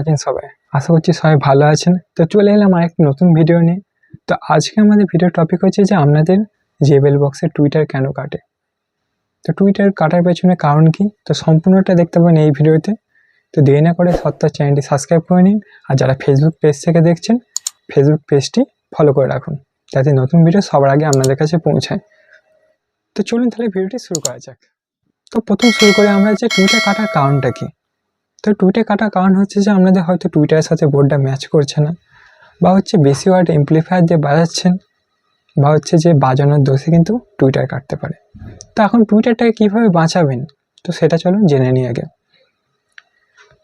আছেন সবাই। আশা করছি সবাই ভালো আছেন। তো চলে এলাম আর একটা নতুন ভিডিও নিয়ে। তো আজকে আমাদের ভিডিও টপিক হচ্ছে যে আপনাদের জেবেল বক্সে টুইটার কেন কাটে? তো টুইটার কাটার পেছনে কারণ কি? তো সম্পূর্ণটা দেখতে পাবেন এই ভিডিওতে তো। দেরি না করে সত্তর চ্যানেলটি সাবস্ক্রাইব করে নিন। আর যারা ফেসবুক পেজ থেকে দেখছেন ফেসবুক পেজটি ফলো করে রাখুন। যাতে নতুন ভিডিও সবার আগে আপনাদের কাছে পৌঁছায়। তো চলুন তাহলে ভিডিওটি শুরু করা যাক। তো প্রথম শুরু করে আমরা যে টুইটার কাটার কারণটা কি? তো টুইটে কাটার কারণ হচ্ছে যে আপনাদের হয়তো টুইটারের সাথে বোর্ডটা ম্যাচ করছে না। বা হচ্ছে বেশি ওয়ার্ড এমপ্লিফায়ার দিয়ে বাজাচ্ছেন, বা হচ্ছে যে বাজানোর দোষে কিন্তু টুইটার কাটতে পারে। তো এখন টুইটারটাকে কীভাবে বাঁচাবেন? তো সেটা চলুন জেনে নিই আগে।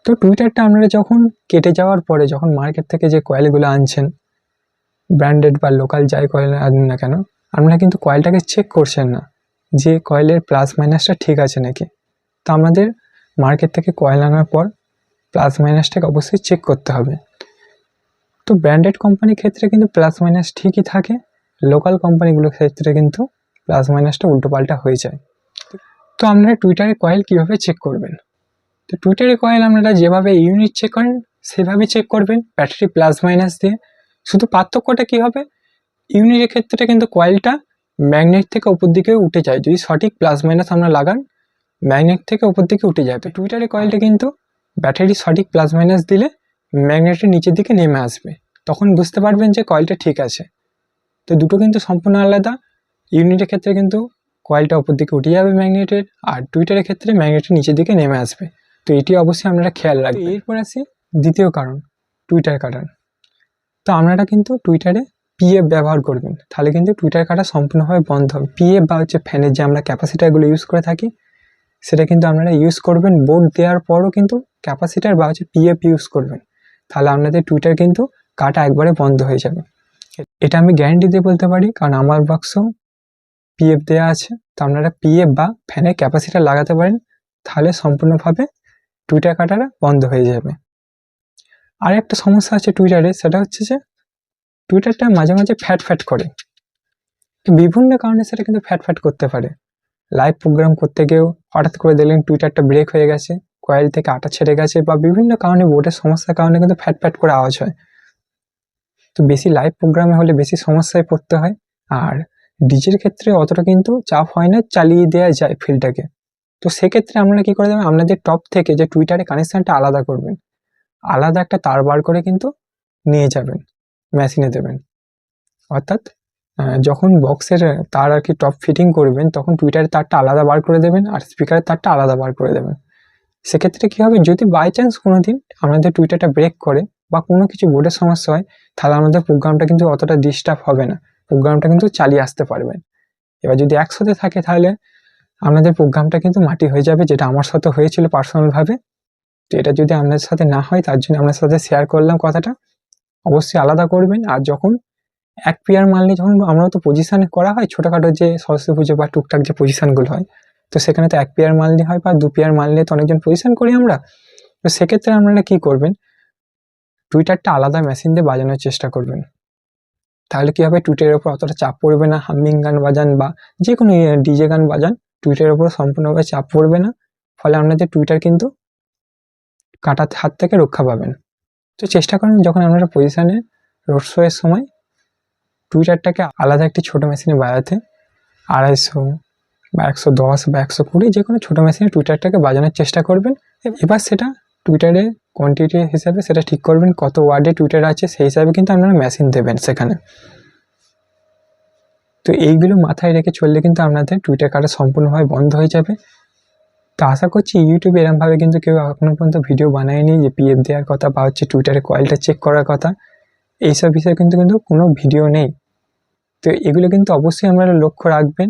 তো টুইটারটা আপনারা যখন কেটে যাওয়ার পরে, যখন মার্কেট থেকে যে কয়েলগুলো আনছেন ব্র্যান্ডেড বা লোকাল যাই কয়েল আনুন না কেন, আপনারা কিন্তু কয়েলটাকে চেক করছেন না যে কয়েলের প্লাস মাইনাসটা ঠিক আছে নাকি। তো আমাদের মার্কেট থেকে কয়েল আনার পর প্লাস মাইনাসটাকে অবশ্যই চেক করতে হবে। তো ব্র্যান্ডেড কোম্পানির ক্ষেত্রে কিন্তু প্লাস মাইনাস ঠিকই থাকে লোকাল কোম্পানিগুলোর ক্ষেত্রে কিন্তু প্লাস মাইনাসটা উল্টোপাল্টা হয়ে যায়। তো আপনারা টুইটারে কয়েল কীভাবে চেক করবেন? তো টুইটারে কয়েল আপনারা যেভাবে ইউনিট চেক করেন, সেভাবে চেক করবেন ব্যাটারি প্লাস মাইনাস দিয়ে। শুধু পার্থক্যটা কী হবে? ইউনিটের ক্ষেত্রে কিন্তু কয়েলটা ম্যাগনেট থেকে উপর দিকে উঠে যায়। যদি সঠিক প্লাস মাইনাস আমরা লাগান ম্যাগনেট থেকে উপর দিকে উঠে যাবে টুইটারে কয়েলটা কিন্তু ব্যাটারি সঠিক প্লাস মাইনাস দিলে ম্যাগনেটের নিচের দিকে নেমে আসবে। তখন বুঝতে পারবেন যে কয়েলটা ঠিক আছে। তো দুটো কিন্তু সম্পূর্ণ আলাদা। ইউনিটের ক্ষেত্রে কিন্তু কয়েলটা উপর দিকে উঠে যাবে ম্যাগনেটের আর টুইটারের ক্ষেত্রে ম্যাগনেটের নিচের দিকে নেমে আসবে। তো এটি অবশ্যই আপনারা খেয়াল রাখবেন। এরপর আসি দ্বিতীয় কারণ টুইটার কাটার। তো আপনারা কিন্তু টুইটারে পিএফ ব্যবহার করবেন। তাহলে কিন্তু টুইটার কাটা সম্পূর্ণভাবে বন্ধ হবে। পিএফ বা হচ্ছে ফ্যানের যে আমরা ক্যাপাসিটারগুলো ইউজ করে থাকি সেটা কিন্তু আপনারা ইউজ করবেন। বোর্ড দেওয়ার পরও কিন্তু ক্যাপাসিটার বা হচ্ছে পিএফ ইউজ করবেন। তাহলে আপনাদের টুইটার কিন্তু কাটা একবারে বন্ধ হয়ে যাবে। এটা আমি গ্যারেন্টি দিয়ে বলতে পারি, কারণ আমার বাক্সও পিএফ দেওয়া আছে। তো আপনারা পিএফ বা ফ্যানের ক্যাপাসিটার লাগাতে পারেন, তাহলে সম্পূর্ণভাবে টুইটার কাটাটা বন্ধ হয়ে যাবে। আর একটা সমস্যা আছে টুইটারে সেটা হচ্ছে যে টুইটারটা মাঝে মাঝে ফ্যাট ফ্যাট করে। বিভিন্ন কারণে সেটা কিন্তু ফ্যাট ফ্যাট করতে পারে। লাইভ প্রোগ্রাম করতে গিয়েও হঠাৎ করে দেখলেন টুইটারটা ব্রেক হয়ে গেছে কয়েল থেকে আটা ছেড়ে গেছে বা বিভিন্ন কারণে বোর্ডের সমস্যার কারণে কিন্তু ফ্যাট ফ্যাট করে আওয়াজ হয়। তো বেশি লাইভ প্রোগ্রামে হলে বেশি সমস্যায় পড়তে হয় আর ডিজের ক্ষেত্রে অতটা কিন্তু চাপ হয় না, চালিয়ে দেওয়া যায় ফিল্ডটাকে তো সেক্ষেত্রে আপনারা কী করে দেবেন আপনাদের টপ থেকে যে টুইটারে কানেকশানটা আলাদা করবেন, আলাদা একটা তার বার করে কিন্তু নিয়ে যাবেন মেশিনে দেবেন। অর্থাৎ যখন বক্সের তার আর কি টপ ফিটিং করবেন, তখন টুইটারের তারটা আলাদা বার করে দেবেন আর স্পিকারের তারটা আলাদা বার করে দেবেন। সেক্ষেত্রে কী হবে? যদি বাই চান্স কোনো দিন আপনাদের টুইটারটা ব্রেক করে বা কোনো কিছু বোর্ডের সমস্যা হয়, তাহলে আমাদের প্রোগ্রামটা কিন্তু অতটা ডিস্টার্ব হবে না। প্রোগ্রামটা কিন্তু চালিয়ে আসতে পারবেন। এবার যদি একসাথে থাকে, তাহলে আপনাদের প্রোগ্রামটা কিন্তু মাটি হয়ে যাবে, যেটা আমার সাথে হয়েছিল পার্সোনালভাবে তো এটা যদি আপনাদের সাথে না হয়, তার জন্য আপনার সাথে শেয়ার করলাম কথাটা। অবশ্যই আলাদা করবেন আর যখন এক পেয়ার নিয়ে যখন আমরা তো পজিশানে করা হয়, ছোটোখাটো যে সরস্বতী পুজো বা টুকটাক যে পজিশানগুলো হয়, তো সেখানে তো এক পেয়ার নিয়ে হয় বা দু পেয়ার নিয়ে তো অনেকজন পজিশান করি আমরা। তো সেক্ষেত্রে আপনারা কী করবেন? টুইটারটা আলাদা মেশিন দিয়ে বাজানোর চেষ্টা করবেন। তাহলে কী হবে? টুইটারের ওপর অতটা চাপ পড়বে না, হামিং গান বাজান বা যে কোনো ডিজে গান বাজান, টুইটারের ওপর সম্পূর্ণভাবে চাপ পড়বে না। ফলে আপনাদের টুইটার কিন্তু কাটার হাত থেকে রক্ষা পাবেন। তো চেষ্টা করুন, যখন আপনারা পজিশানে রোড শো এর সময় টুইটারটাকে আলাদা একটি ছোটো মেশিনে বাজাতে, আড়াইশো বা একশো দশ বা একশো কুড়ি যে কোনো ছোটো মেশিনে টুইটারটাকে বাজানোর চেষ্টা করবেন। এবার সেটা টুইটারে কোয়ান্টিটি হিসাবে সেটা ঠিক করবেন, কত ওয়ার্ডে টুইটার আছে সেই হিসাবে কিন্তু আপনারা মেশিন দেবেন সেখানে। তো এইগুলো মাথায় রেখে চললে কিন্তু আপনাদের টুইটার কাটা সম্পূর্ণভাবে বন্ধ হয়ে যাবে। তো আশা করছি ইউটিউবে এরমভাবে কিন্তু কেউ এখনও পর্যন্ত ভিডিও বানায়নি যে পিএফ দেওয়ার কথা বা হচ্ছে টুইটারে কয়েলটা চেক করার কথা। এইসব বিষয়ে কিন্তু কিন্তু কোনো ভিডিও নেই। তো এগুলো কিন্তু অবশ্যই আপনারা লক্ষ্য রাখবেন।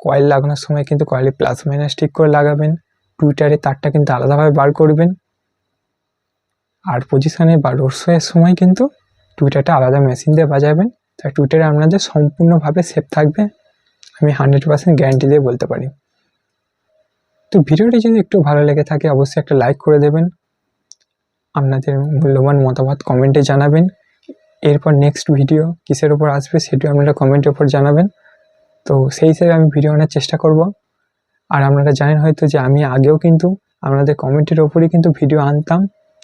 কয়েল লাগানোর সময় কিন্তু কয়েলে প্লাস মাইনাস ঠিক করে লাগাবেন। টুইটারে তারটা কিন্তু আলাদাভাবে বার করবেন। আর পজিশানে বা রোডশোয়ের সময় কিন্তু টুইটারটা আলাদা মেশিন দিয়ে বাজাবেন। তাই টুইটারে আপনাদের সম্পূর্ণভাবে সেফ থাকবে। আমি হান্ড্রেড পার্সেন্ট গ্যারান্টি দিয়ে বলতে পারি। তো ভিডিওটি যদি একটু ভালো লেগে থাকে, অবশ্যই একটা লাইক করে দেবেন। আপনাদের মূল্যবান মতামত কমেন্টে জানাবেন। এরপর নেক্সট ভিডিও কিসের ওপর আসবে সেটিও আপনারা কমেন্টের ওপর জানাবেন। তো সেই হিসেবে আমি ভিডিও আনার চেষ্টা করব। আর আপনারা জানেন হয়তো যে আমি আগেও কিন্তু আপনাদের কমেন্টের ওপরই কিন্তু ভিডিও আনতাম।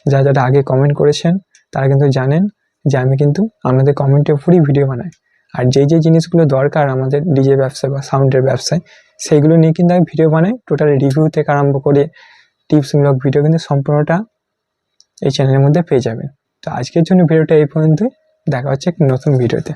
যারা যারা আগে কমেন্ট করেছেন, তারা কিন্তু জানেন যে আমি কিন্তু আপনাদের কমেন্টের উপরই ভিডিও বানাই। আর যেই যে জিনিসগুলো দরকার আমাদের ডিজে ব্যবসায় বা সাউন্ডের ব্যবসায়, সেইগুলো নিয়ে কিন্তু আমি ভিডিও বানাই। টোটাল রিভিউ থেকে আরম্ভ করে টিপসমূলক ভিডিও কিন্তু সম্পূর্ণটা এই চ্যানেলের মধ্যে পেয়ে যাবেন। তো আজকের জন্য ভিডিওটা এই পর্যন্তই। দেখা হচ্ছে একটি নতুন ভিডিওতে।